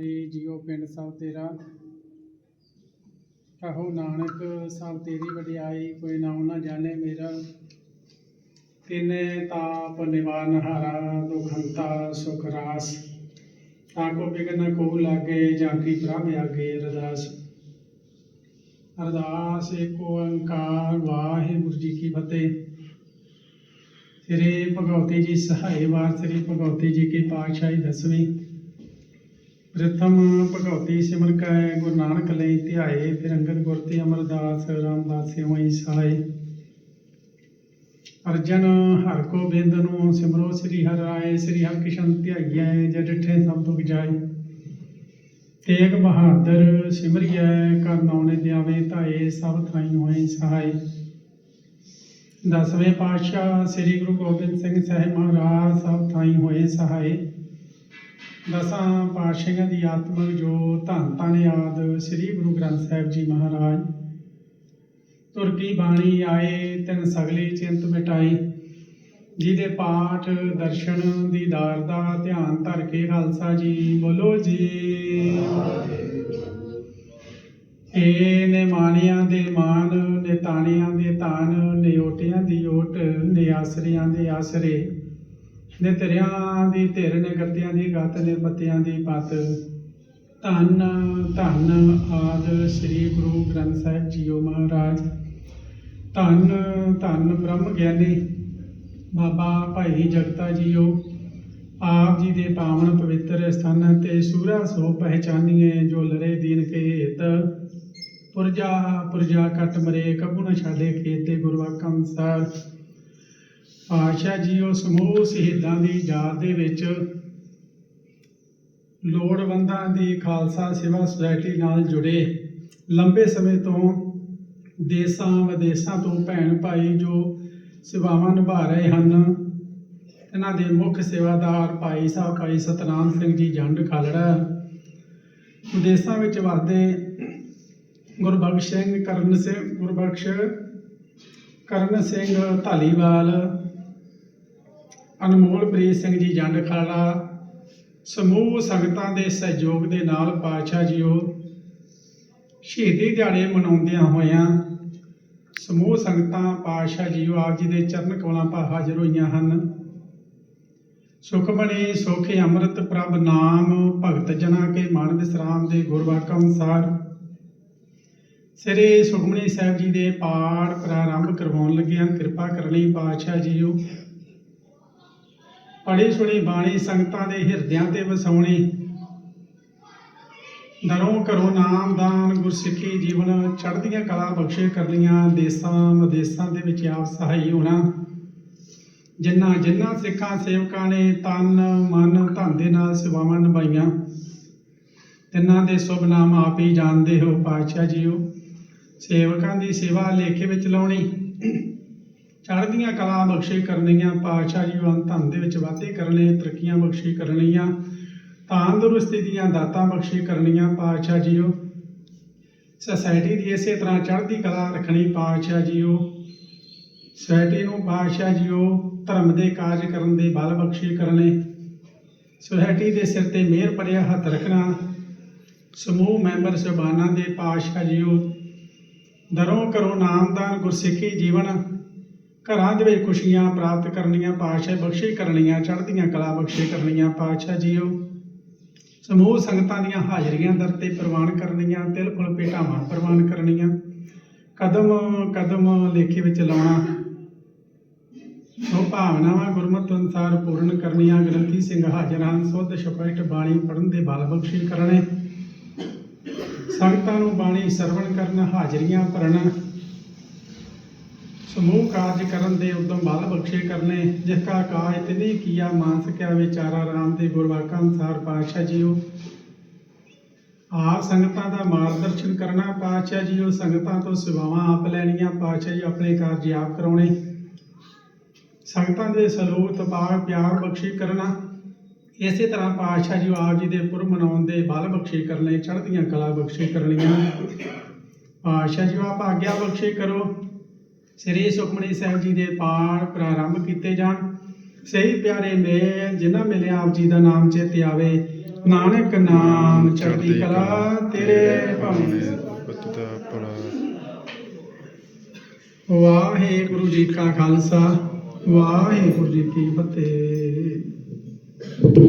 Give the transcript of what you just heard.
ਹਰੀ JIO ਪਿੰਡ ਸਭ ਤੇਰਾ। ਕਹੋ ਨਾਨਕ, ਸਭ ਤੇਰੀ ਵਡਿਆਈ, ਕੋਈ ਨਾਮ ਨਾ ਜਾਣੇ ਮੇਰਾ। ਤਿਨੇ ਤਾਪ ਨਿਵਾਰਨ ਹਾਰਾ, ਦੁਖੰਤਾ, ਸੁਖ ਰਾਸ। ਤਾਕੋ ਬਿਗਨ ਕੋ ਲਾਗੇ, ਜਾਂ ਕੀ ਪ੍ਰਭ ਆਗੇ, ਅਰਦਾਸ। ਅਰਦਾਸ, ਏਕ ਓੰਕਾਰ, ਵਾਹਿਗੁਰੂ ਜੀ ਕੀ ਫਤਿਹ। ਸ੍ਰੀ ਭਗਵਤੀ ਜੀ ਸਹਾਈ ਵਾਰ, ਸ੍ਰੀ ਭਗਵਤੀ ਜੀ ਕੀ ਪਾਤਸ਼ਾਹੀ ਦਸਵੀਂ। ਪ੍ਰਥਮ ਭਗਵਤੀ ਸਿਮਰ ਕੈ, ਗੁਰੂ ਨਾਨਕ ਲਈ ਧਿਆਏ, ਫਿਰ ਅੰਗਦ ਗੁਰ ਤੇ ਅਮਰਦਾਸ, ਰਾਮਦਾਸ ਹੋਈ ਸਹਾਈ ਅਰਜਨ ਹਰ ਕੋ ਬਿੰਦ ਨੂੰ ਸਿਮਰੋ, ਸ੍ਰੀ ਹਰਿ ਰਾਏ ਸ੍ਰੀ ਹਰਿ ਕ੍ਰਿਸ਼ਨ ਧਿਆਈਐ, ਜੈ ਡਿਠੇ ਸਭ ਦੁਖ ਜਾਏ। ਤੇਗ ਬਹਾਦਰ ਸਿਮਰਿਐ, ਕਰ ਨਾਉਨੇ ਦਿਆਵੇ ਧਾਏ, ਸਭ ਥਾਈ ਹੋਏ ਸਹਾਈ ਦਸਵੇਂ ਪਾਤਸ਼ਾਹ ਸ੍ਰੀ ਗੁਰੂ ਗੋਬਿੰਦ ਸਿੰਘ ਸਾਹਿਬ ਮਹਾਰਾਜ, ਸਭ ਥਾਈ ਹੋਏ ਸਹਾਈ ਦਸਾਂ ਪਾਤਸ਼ਾਹਾਂ ਦੀ ਆਤਮਿਕ ਜੋ ਧੰਨ ਧੰਨ ਯਾਦ ਸ੍ਰੀ ਗੁਰੂ ਗ੍ਰੰਥ ਸਾਹਿਬ ਜੀ ਮਹਾਰਾਜ ਤੁਰ ਕੀ ਬਾਣੀ ਆਏ ਤਿਨ ਸਗਲੀ ਚਿੰਤ ਮਿਟਾਈ ਜਿਹਦੇ ਪਾਠ ਦਰਸ਼ਨ ਦੀਦਾਰ ਦਾ ਧਿਆਨ ਧਰ ਕੇ ਖਾਲਸਾ ਜੀ ਬੋਲੋ ਜੀ। ਏ ਨੇ ਮਾਣਿਆਂ ਦੇ ਮਾਨ ਨੇ ਤਾਣਿਆਂ ਦੇ ਤਾਣ ਨੇ ਓਟਿਆਂ ਦੀ ਓਟ ਨੇ ਆਸਰਿਆਂ ਦੇ ਆਸਰੇ। ਨੇ ਧਿਰਿਆਂ ਦੀ ਧਿਰ ਨੇ ਗੱਤਿਆਂ ਦੀ ਗੱਤ ਨੇ ਪੱਤਿਆਂ ਦੀ ਪੱਤ। ਧੰਨ ਧੰਨ ਆਦ ਸ੍ਰੀ ਗੁਰੂ ਗ੍ਰੰਥ ਸਾਹਿਬ ਜੀਓ ਮਹਾਰਾਜ। ਧੰਨ ਧੰਨ ਬ੍ਰਹਮ ਗਿਆਨੀ ਬਾਬਾ ਭਾਈ ਜਗਤਾ ਜੀਓ। ਆਪ ਜੀ ਦੇ ਪਾਵਨ ਪਵਿੱਤਰ ਸਥਾਨਾਂ ਤੇ ਸੂਰਾ ਸੋ ਪਹਿਚਾਨੀਏ ਜੋ ਲਰੇ ਦੀਨ ਕੇ ਹਿਤ। ਪੁਰਜਾ ਪੁਰਜਾ ਕਟ ਮਰੇ ਕਬੂ ਨ ਛਾਡੇ ਖੇਤੇ ਗੁਰਵਾਕਾਂ ਅਨੁਸਾਰ। ਪਾਸ਼ਾ ਜੀਓ ਸਮੂਹ ਸ਼ਹੀਦਾਂ ਦੀ ਯਾਦ ਦੇ ਵਿੱਚ ਲੋੜਵੰਦਾਂ ਦੀ ਖਾਲਸਾ ਸੇਵਾ ਸੁਸਾਇਟੀ ਨਾਲ ਜੁੜੇ। ਲੰਬੇ ਸਮੇਂ ਤੋਂ ਦੇਸਾਂ ਵਿਦੇਸਾਂ ਤੋਂ ਭੈਣ ਭਾਈ ਜੋ ਸੇਵਾਵਾਂ ਨਿਭਾ ਰਹੇ ਹਨ, ਇਹਨਾਂ ਦੇ ਮੁੱਖ ਸੇਵਾਦਾਰ ਭਾਈ ਸਾਹਿਬ ਭਾਈ ਸਤਨਾਮ ਸਿੰਘ ਜੀ ਜੰਡ ਖਾਲੜਾ। ਵਿਦੇਸਾਂ ਵਿੱਚ ਵਸਦੇ ਗੁਰਬਖਸ਼ ਸਿੰਘ ਕਰਨ ਸਿੰਘ, ਗੁਰਬਖਸ਼ ਕਰਨ ਸਿੰਘ ਧਾਲੀਵਾਲ ਅਨਮੋਲਪ੍ਰੀਤ ਸਿੰਘ ਜੀ ਜੰਡ ਖਾਲਾ, ਸਮੂਹ ਸੰਗਤਾਂ ਦੇ ਸਹਿਯੋਗ ਦੇ ਨਾਲ ਪਾਤਸ਼ਾਹ ਜੀਓ ਸ਼ਹੀਦੀ ਦਿਹਾੜੇ ਮਨਾਉਂਦਿਆਂ ਹੋਇਆਂ ਸਮੂਹ ਸੰਗਤਾਂ, ਪਾਤਸ਼ਾਹ ਜੀਓ ਆਪ ਜੀ ਦੇ ਚਰਨ ਕਮਲਾਂ 'ਪਾ ਹਾਜ਼ਰ ਹੋਈਆਂ ਹਨ। ਸੁਖਮਣੀ ਸੋਖੇ ਅੰਮ੍ਰਿਤ ਪ੍ਰਭ ਨਾਮ, ਭਗਤ ਜਨਾ ਕੇ ਮਨ ਵਿਸਰਾਮ ਦੇ ਗੁਰਵਾਕ ਅਨੁਸਾਰ ਸ੍ਰੀ ਸੁਖਮਣੀ ਸਾਹਿਬ ਜੀ ਦੇ ਪਾਠ ਪ੍ਰਾਰੰਭ ਕਰਵਾਉਣ ਲੱਗਿਆਂ ਕਿਰਪਾ ਕਰਨ ਲਈ ਪਾਤਸ਼ਾਹ ਜੀਓ ਪੜੀ ਸੁਣੀ ਬਾਣੀ ਸੰਗਤਾਂ ਦੇ ਹਿਰਦਿਆਂ ਤੇ ਵਸਾਉਣੀ। ਦਰੋਂ ਕਰੋ ਨਾਮਦਾਨ ਗੁਰਸਿੱਖੀ ਜੀਵਨ, ਚੜ੍ਹਦੀਆਂ ਕਲਾ ਬਖਸ਼ੇ ਕਰਨੀਆਂ, ਦੇਸਾਂ ਵਿਦੇਸਾਂ ਦੇ ਵਿੱਚ ਆਪ ਸਹਾਈ ਹੋਣਾ। ਜਿਨ੍ਹਾਂ ਜਿਨ੍ਹਾਂ ਸਿੱਖਾਂ ਸੇਵਕਾਂ ਨੇ ਤਨ, ਮਨ, ਧਨ ਦੇ ਨਾਲ ਸੇਵਾਵਾਂ ਨਿਭਾਈਆਂ, ਤਿੰਨਾਂ ਦੇ ਸ਼ੁਭ ਨਾਮ ਆਪ ਹੀ ਜਾਣਦੇ ਹੋ ਪਾਤਸ਼ਾਹ ਜੀਓ। ਸੇਵਕਾਂ ਦੀ ਸੇਵਾ ਲੇਖੇ ਵਿੱਚ ਲਾਉਣੀ। ਚੜ੍ਹਦੀਆਂ ਕਲਾ ਬਖਸ਼ੇ ਕਰਨੀਆਂ ਪਾਤਸ਼ਾਹ ਜੀ ਵੰਨ ਧਨ ਦੇ ਵਿੱਚ ਵਾਧੇ ਕਰਨੇ, ਤਰੱਕੀਆਂ ਬਖਸ਼ੇ ਕਰਨੀਆਂ ਤੰਦਰੁਸਤੀ ਦੀਆਂ ਦਾਤਾਂ ਬਖਸ਼ੇ ਕਰਨੀਆਂ ਪਾਤਸ਼ਾਹ ਜੀਓ। ਸੋਸਾਇਟੀ ਦੀ ਇਸੇ ਤਰ੍ਹਾਂ ਚੜ੍ਹਦੀ ਕਲਾ ਰੱਖਣੀ, ਪਾਤਸ਼ਾਹ ਜੀਓ। ਸੋਸਾਇਟੀ ਨੂੰ ਪਾਤਸ਼ਾਹ ਜੀਓ, ਧਰਮ ਦੇ ਕਾਰਜ ਕਰਨ ਦੇ ਬਲ ਬਖਸ਼ੇ ਕਰਨੇ। ਸੋਸਾਇਟੀ ਦੇ ਸਿਰ ਤੇ ਮਿਹਰ ਭਰਿਆ ਹੱਥ ਰੱਖਣਾ। ਸਮੂਹ ਮੈਂਬਰ ਸਹਿਬਾਨਾਂ ਦੇ ਪਾਤਸ਼ਾਹ ਜੀਓ। ਦਰੋਂ ਕਰੋ ਨਾਮਦਾਨ ਗੁਰਸਿੱਖੀ ਜੀਵਨ ਘਰਾਂ ਦੇ ਵਿੱਚ ਖੁਸ਼ੀਆਂ ਪ੍ਰਾਪਤ ਕਰਨੀਆਂ, ਪਾਤਸ਼ਾਹ ਬਖਸ਼ੇ ਕਰਨੀਆਂ, ਚੜ੍ਹਦੀਆਂ ਕਲਾ ਬਖਸ਼ੇ ਕਰਨੀਆਂ, ਪਾਤਸ਼ਾਹ ਜੀਓ। ਸਮੂਹ ਸੰਗਤਾਂ ਦੀਆਂ ਹਾਜ਼ਰੀਆਂ ਦਰ ਤੇ ਪ੍ਰਵਾਨ ਕਰਨੀਆਂ, ਤਿਲ ਫੁਲ ਭੇਟਾਵਾਂ ਪ੍ਰਵਾਨ ਕਰਨੀਆਂ। ਕਦਮ ਕਦਮ ਲੇਖੇ ਵਿੱਚ ਲਾਉਣਾ। ਸੋ ਭਾਵਨਾਵਾਂ ਗੁਰਮਤਿ ਅਨੁਸਾਰ ਪੂਰਨ ਕਰਨੀਆਂ, ਗ੍ਰੰਥੀ ਸਿੰਘ ਹਾਜ਼ਰਾਂ ਸੁਧ ਸ਼ਪੈਟ ਬਾਣੀ ਪੜਨ ਦੇ ਬਲ ਬਖਸ਼ੀ ਕਰਨੇ। ਸੰਗਤਾਂ ਨੂੰ ਬਾਣੀ ਸਰਵਣ ਕਰਨ, ਹਾਜ਼ਰੀਆਂ ਭਰਨ। ਸਮੂਹ ਕਾਰਜ ਕਰਨ ਦੇ ਉਦਮ ਬਲ ਬਖਸ਼ੇ ਕਰਨੇ, ਜਿਸ ਕਾ ਕਾਜ ਤਿਨੀ ਕੀਆ ਮਾਨਸ ਕਿਆ ਵਿਚਾਰਾ ਰਾਮ ਦੇ ਗੁਰਵਾਕਾਂ ਅਨੁਸਾਰ ਪਾਤਸ਼ਾਹ ਜੀਓ। ਆਪ ਸੰਗਤਾਂ ਦਾ ਮਾਰਗਦਰਸ਼ਨ ਕਰਨਾ, ਪਾਤਸ਼ਾਹ ਜੀਓ ਸੰਗਤਾਂ ਤੋਂ ਸੇਵਾਵਾਂ ਆਪ ਲੈਣੀਆਂ, ਪਾਤਸ਼ਾਹ ਜੀ ਆਪਣੇ ਕਾਰਜ ਆਪ ਕਰਾਉਣੇ। ਸੰਗਤਾਂ ਦੇ ਸਲੂਕ ਤਪਾਕ ਪਿਆਰ ਬਖਸ਼ੀ ਕਰਨਾ, ਇਸੇ ਤਰ੍ਹਾਂ ਪਾਤਸ਼ਾਹ ਜੀ ਆਪ ਜੀ ਦੇ ਪੁਰ ਮਨਾਉਣ ਦੇ ਬਲ ਬਖਸ਼ੇ ਕਰਨੇ, ਚੜ੍ਹਦੀਆਂ ਕਲਾ ਬਖਸ਼ੇ ਕਰਨੀਆਂ। ਪਾਤਸ਼ਾਹ ਜੀ ਆਪ ਆਗਿਆ ਬਖਸ਼ੇ ਕਰੋ। ਸ੍ਰੀ ਸੁਖਮਨੀ ਸਾਹਿਬ ਜੀ ਦੇ ਪਾਠ ਪ੍ਰਾਰੰਭ ਕੀਤੇ ਜਾਣ। ਸਹੀ ਪਿਆਰੇ ਮੇਲ ਜਿਨ੍ਹਾਂ ਮਿਲਿਆ ਆਪ ਜੀ ਦਾ ਨਾਮ ਚੇਤੇ ਆਵੇ ਨਾਨਕ ਨਾਮ ਚੜ੍ਹਦੀ ਕਲਾ ਤੇਰੇ ਭਾਵੇਂ। ਪਤਤਾ ਪੜਾ ਵਾਹਿਗੁਰੂ ਜੀ ਕਾ ਖਾਲਸਾ ਵਾਹਿਗੁਰੂ ਜੀ ਕੀ ਫਤਿਹ।